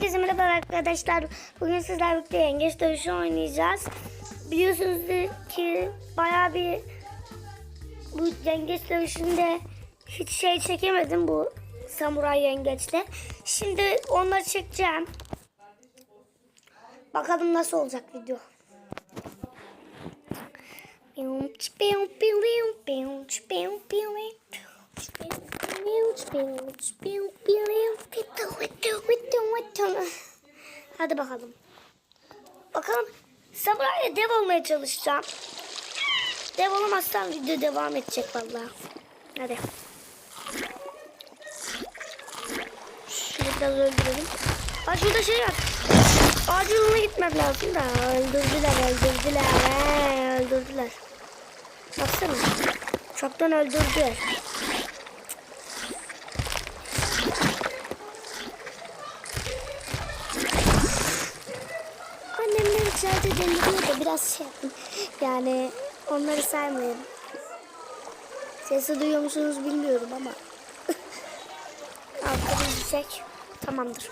Herkese merhaba arkadaşlar. Bugün sizlerle birlikte yengeç dövüşü oynayacağız. Biliyorsunuz ki bayağı bir bu yengeç dövüşünde hiç şey çekemedim bu samuray yengeçle. Şimdi onları çekeceğim. Bakalım nasıl olacak video. Hadi bakalım. Bakalım Samuray'la dev olmaya çalışacağım. Dev olamazsam video devam edecek vallahi. Hadi. Şunu biraz öldürelim. Aa şurada şey var. Acil yoluna gitmem lazım da öldürdüler öldürdüler he, öldürdüler. Baksana. Çoktan öldürdüler. İçeride deliriyor da biraz şey yaptım. Yani onları saymayın. Sesi duyuyor musunuz bilmiyorum ama. Arkada yüksek. Tamamdır.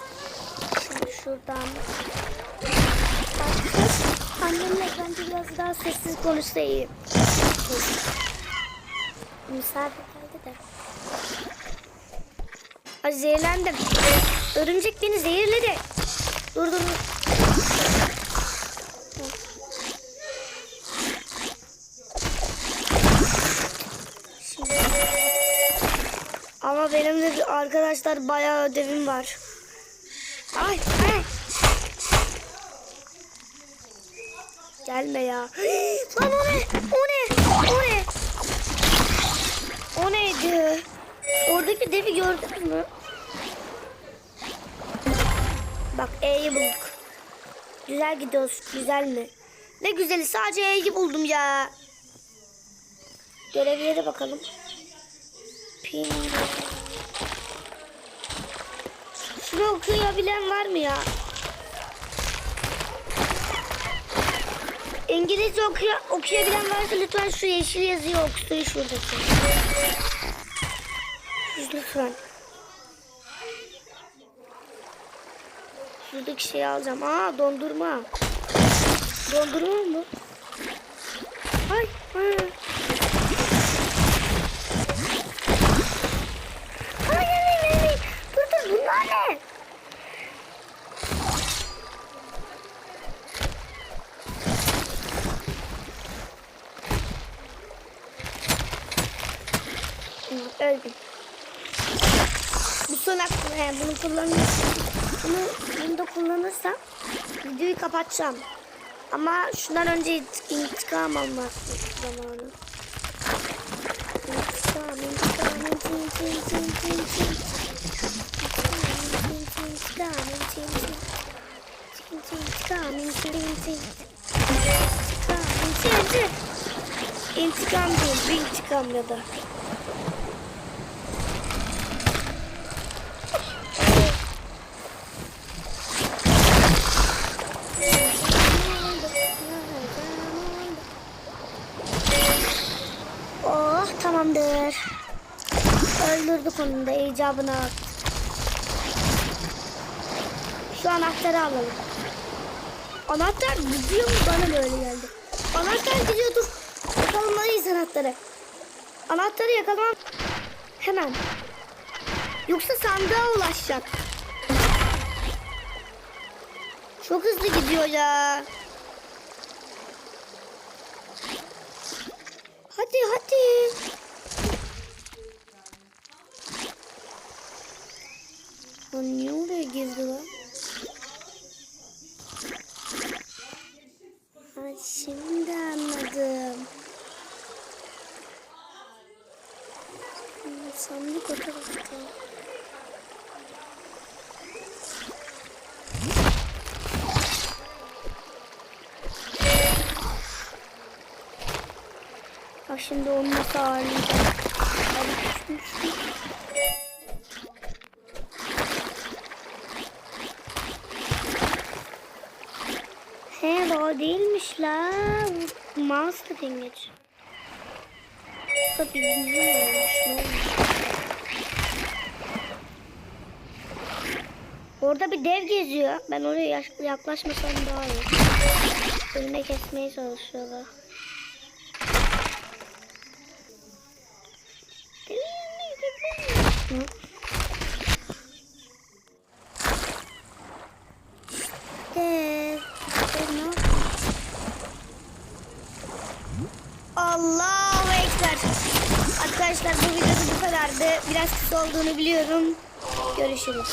Şimdi şuradan. Annemle bence biraz daha sessiz konuşsa iyi. Misafir geldi de. Ay zehirlendim. Örümcek beni zehirledi. Dur dur. Benim de arkadaşlar bayağı ödevim var. Ay, ay. Gelme ya. Lan o ne? O ne? O ne? O neydi? Oradaki devi gördünüz mü? Bak E'yi bulduk. Güzel gidiyoruz. Güzel mi? Ne güzeli sadece E'yi buldum ya. Görevlere bakalım. Ping. Şunu okuyabilen var mı ya? İngilizce okuya, okuyabilen varsa lütfen şu yeşil yazıyı okusun şuradaki. Lütfen. Şuradaki şeyi alacağım. Aa dondurma. Dondurma mı? Ay, ay. Ay, ay, ay, ay. Dur dur bunlar ne? Hı, Öldüm. Bu son hakkım. He, bunu kullanırsam, bunu, bunu da kullanırsam videoyu kapatacağım. Ama şundan önce int- intikam almak zamanı. İntikam, intikam, intikam, intikam, intikam, intikam, intikam, intikam, intikam, intikam, İntikam bir intikam ya da. Oh tamamdır. Öldürdük onu da icabına. Şu anahtarı alalım. Anahtar gidiyor mu bana böyle geldi. Anahtar gidiyor dur. Yakalamalıyız anahtarı. Anahtarı yakalamam. Hemen. Yoksa sandığa ulaşacak. Çok hızlı gidiyor ya. Hadi hadi. Lan niye oraya girdi lan? Ha, şimdi anladım. Sandık o tarafta. Bak şimdi onu nasıl ağırlayacağım. Hadi düşmüş. He o değilmiş la. Mouse da bilmiyorum olmuş ne olmuş. Orada bir dev geziyor. Ben oraya yaklaşmasam daha iyi. Önüme kesmeye çalışıyorlar. Hı? Dev. Dev ne yapıyor? Allahu Ekber. Arkadaşlar bu videoda bu kadardı. Biraz kısa olduğunu biliyorum. Görüşürüz.